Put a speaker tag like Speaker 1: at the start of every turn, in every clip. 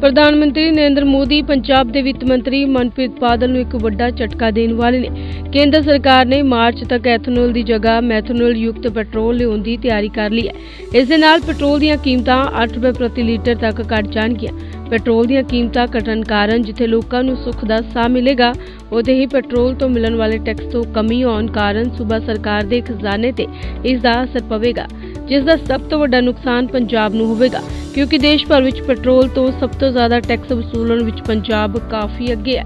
Speaker 1: ਪ੍ਰਧਾਨ ਮੰਤਰੀ ਨਰਿੰਦਰ ਮੋਦੀ, ਪੰਜਾਬ ਦੇ ਵਿੱਤ ਮੰਤਰੀ ਮਨਪ੍ਰੀਤ ਬਾਦਲ ਨੂੰ ਇੱਕ ਵੱਡਾ ਝਟਕਾ ਦੇਣ ਵਾਲੇ ਨੇ। ਕੇਂਦਰ ਸਰਕਾਰ ਨੇ ਮਾਰਚ ਤੱਕ ਐਥਨੋਲ ਦੀ ਜਗ੍ਹਾ ਮੈਥਨੋਲ ਯੁਕਤ ਪੈਟਰੋਲ ਲਿਆਉਣ ਦੀ ਤਿਆਰੀ ਕਰ ਲਈ ਹੈ। ਇਸ ਦੇ ਨਾਲ ਪੈਟਰੋਲ ਦੀਆਂ ਕੀਮਤਾਂ 8 ਰੁਪਏ ਪ੍ਰਤੀ ਲੀਟਰ ਤੱਕ ਘਟ ਜਾਣਗੀਆਂ। ਪੈਟਰੋਲ ਦੀਆਂ ਕੀਮਤਾਂ ਘਟਣ ਕਾਰਨ ਜਿੱਥੇ ਲੋਕਾਂ ਨੂੰ ਸੁੱਖ ਦਾ ਸਾਹ ਮਿਲੇਗਾ ਉੱਥੇ ਹੀ ਪੈਟਰੋਲ ਤੋਂ ਮਿਲਣ ਵਾਲੇ ਟੈਕਸ ਤੋਂ ਕਮੀ ਆਉਣ ਕਾਰਨ ਸੂਬਾ ਸਰਕਾਰ ਦੇ ਖਜ਼ਾਨੇ ਤੇ ਇਸ ਦਾ ਅਸਰ ਪਵੇਗਾ ਜਿਸ ਦਾ ਸਭ ਤੋਂ ਵੱਡਾ ਨੁਕਸਾਨ ਪੰਜਾਬ ਨੂੰ ਹੋਵੇਗਾ। ਕਿਉਂਕਿ ਦੇਸ਼ ਭਰ ਵਿੱਚ ਪੈਟਰੋਲ ਤੋਂ ਸਭ ਤੋਂ ਜ਼ਿਆਦਾ ਟੈਕਸ ਵਸੂਲਣ ਵਿੱਚ ਪੰਜਾਬ ਕਾਫੀ ਅੱਗੇ ਹੈ।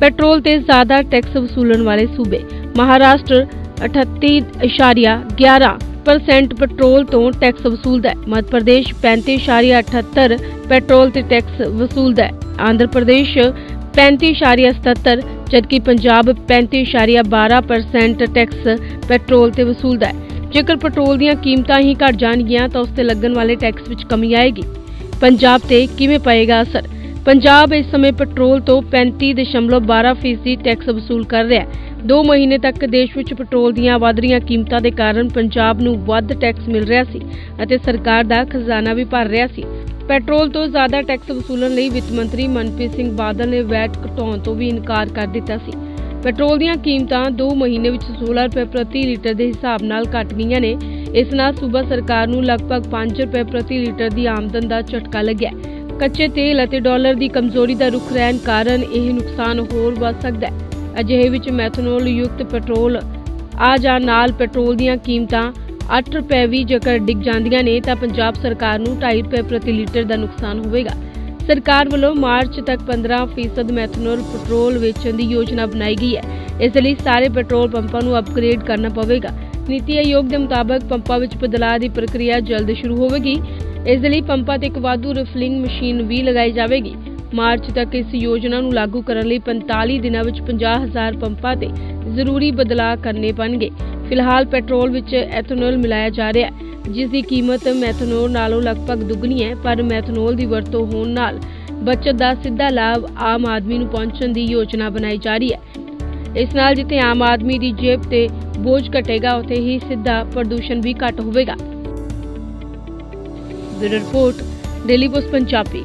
Speaker 1: ਪੈਟਰੋਲ ਤੇ ਜ਼ਿਆਦਾ ਟੈਕਸ ਵਸੂਲਣ ਵਾਲੇ ਸੂਬੇ ਮਹਾਰਾਸ਼ਟਰ 38.11% ਪੈਟਰੋਲ ਤੋਂ ਟੈਕਸ ਵਸੂਲਦਾ ਹੈ। ਮੱਧ ਪ੍ਰਦੇਸ਼ 35.78 ਪੈਟਰੋਲ ਤੇ ਟੈਕਸ ਵਸੂਲਦਾ ਹੈ। ਆਂਧਰ ਪ੍ਰਦੇਸ਼ 35.77 ਜਦਕਿ ਪੰਜਾਬ 35.12% ਟੈਕਸ ਪੈਟਰੋਲ ਤੇ ਵਸੂਲਦਾ ਹੈ। ਜੇਕਰ ਪੈਟਰੋਲ ਦੀਆਂ ਕੀਮਤਾਂ ਹੀ ਘਟ ਜਾਣਗੀਆਂ ਤਾਂ ਉਸ ਤੇ ਲੱਗਣ ਵਾਲੇ ਟੈਕਸ ਵਿੱਚ ਕਮੀ ਆਏਗੀ। ਪੰਜਾਬ ਤੇ ਕਿਵੇਂ ਪਏਗਾ ਅਸਰ? ਪੰਜਾਬ ਇਸ ਸਮੇਂ ਪੈਟਰੋਲ ਤੋਂ 35.12% ਟੈਕਸ ਵਸੂਲ ਕਰ ਰਿਹਾ ਹੈ। 2 ਮਹੀਨੇ ਤੱਕ ਦੇਸ਼ ਵਿੱਚ ਪੈਟਰੋਲ ਦੀਆਂ ਵਧ ਰਹੀਆਂ ਕੀਮਤਾਂ ਦੇ ਕਾਰਨ ਪੰਜਾਬ ਨੂੰ ਵੱਧ ਟੈਕਸ ਮਿਲ ਰਿਹਾ ਸੀ ਅਤੇ ਸਰਕਾਰ ਦਾ ਖਜ਼ਾਨਾ ਵੀ ਭਰ ਰਿਹਾ ਸੀ। ਪੈਟਰੋਲ ਤੋਂ ਜ਼ਿਆਦਾ ਟੈਕਸ ਵਸੂਲਣ ਲਈ ਵਿੱਤ ਮੰਤਰੀ ਮਨਪ੍ਰੀਤ ਸਿੰਘ ਬਾਦਲ ਨੇ ਵੈਟ ਘਟਾਉਣ ਤੋਂ ਵੀ ਇਨਕਾਰ ਕਰ ਦਿੱਤਾ ਸੀ। ਪੈਟਰੋਲ ਦੀਆਂ ਕੀਮਤਾਂ 2 ਮਹੀਨੇ ਵਿੱਚ 16 ਰੁਪਏ ਪ੍ਰਤੀ ਲੀਟਰ ਦੇ ਹਿਸਾਬ ਨਾਲ ਘਟ ਗਈਆਂ ਨੇ। ਇਸ ਨਾਲ ਸੂਬਾ ਸਰਕਾਰ ਨੂੰ ਲਗਭਗ 5 ਰੁਪਏ ਪ੍ਰਤੀ ਲੀਟਰ ਦੀ ਆਮਦਨ ਦਾ ਝਟਕਾ ਲੱਗਿਆ। ਕੱਚੇ ਤੇਲ ਅਤੇ ਡਾਲਰ ਦੀ ਕਮਜ਼ੋਰੀ ਦਾ ਰੁਖ ਰਹਿਣ ਕਾਰਨ ਇਹ ਨੁਕਸਾਨ ਹੋਰ ਵੱਧ ਸਕਦਾ ਹੈ। ਅਜਿਹੇ ਵਿੱਚ ਮੈਥਨੋਲ ਯੁਕਤ ਪੈਟਰੋਲ ਆ ਜਾਣ ਨਾਲ ਪੈਟਰੋਲ ਦੀਆਂ ਕੀਮਤਾਂ 8 ਰੁਪਏ ਵੀ ਜੇਕਰ ਡਿੱਗ ਜਾਂਦੀਆਂ ਨੇ, ਤਾਂ ਪੰਜਾਬ ਸਰਕਾਰ ਨੂੰ 2.5 ਰੁਪਏ ਪ੍ਰਤੀ ਲੀਟਰ ਦਾ ਨੁਕਸਾਨ ਹੋਵੇਗਾ। ਸਰਕਾਰ ਵੱਲੋਂ ਮਾਰਚ ਤੱਕ 15% ਮੈਥਨੋਲ ਪੈਟਰੋਲ ਵੇਚਣ ਦੀ ਯੋਜਨਾ ਬਣਾਈ ਗਈ ਹੈ। ਇਸ ਲਈ ਸਾਰੇ ਪੈਟਰੋਲ ਪੰਪਾਂ ਨੂੰ ਅਪਗ੍ਰੇਡ ਕਰਨਾ ਪਵੇਗਾ। ਨੀਤੀ ਆਯੋਗ ਦੇ ਮੁਤਾਬਕ ਪੰਪਾਂ ਵਿੱਚ ਬਦਲਾਅ ਦੀ ਪ੍ਰਕਿਰਿਆ ਜਲਦ ਸ਼ੁਰੂ ਹੋਵੇਗੀ। ਇਸ ਦੇ ਲਈ ਪੰਪਾਂ ਤੇ ਇੱਕ ਵਾਧੂ ਰਿਫਲਿੰਗ ਮਸ਼ੀਨ ਵੀ ਲਗਾਈ ਜਾਵੇਗੀ। ਮਾਰਚ ਤੱਕ ਇਸ ਯੋਜਨਾ ਨੂੰ ਲਾਗੂ ਕਰਨ ਲਈ 45 ਦਿਨਾਂ ਵਿੱਚ 50000 ਪੰਪਾਂ ਤੇ ਜ਼ਰੂਰੀ ਬਦਲਾਅ ਕਰਨੇ ਪੈਣਗੇ। ਫਿਲਹਾਲ ਪੈਟਰੋਲ ਵਿੱਚ ਐਥਨੋਲ ਮਿਲਾਇਆ ਜਾ ਰਿਹਾ ਹੈ। ਜਿਸ ਦੀ ਕੀਮਤ ਮੈਥਨੋਲ ਨਾਲੋਂ ਲਗਭਗ ਦੁੱਗਣੀ ਹੈ, ਪਰ ਮੈਥਨੋਲ ਦੀ ਵਰਤੋਂ ਹੋਣ ਨਾਲ ਬਚਤ ਦਾ ਸਿੱਧਾ ਲਾਭ ਆਮ ਆਦਮੀ ਨੂੰ ਪਹੁੰਚਣ ਦੀ ਯੋਜਨਾ ਬਣਾਈ ਜਾ ਰਹੀ ਹੈ। ਇਸ ਨਾਲ ਜਿੱਥੇ ਆਮ ਆਦਮੀ ਦੀ ਜੇਬ ਤੇ ਬੋਝ ਘਟੇਗਾ, ਉਥੇ ਹੀ ਸਿੱਧਾ ਪ੍ਰਦੂਸ਼ਣ ਵੀ ਘਟ ਹੋਵੇਗਾ। Bureau report, Daily Post, Punjabi.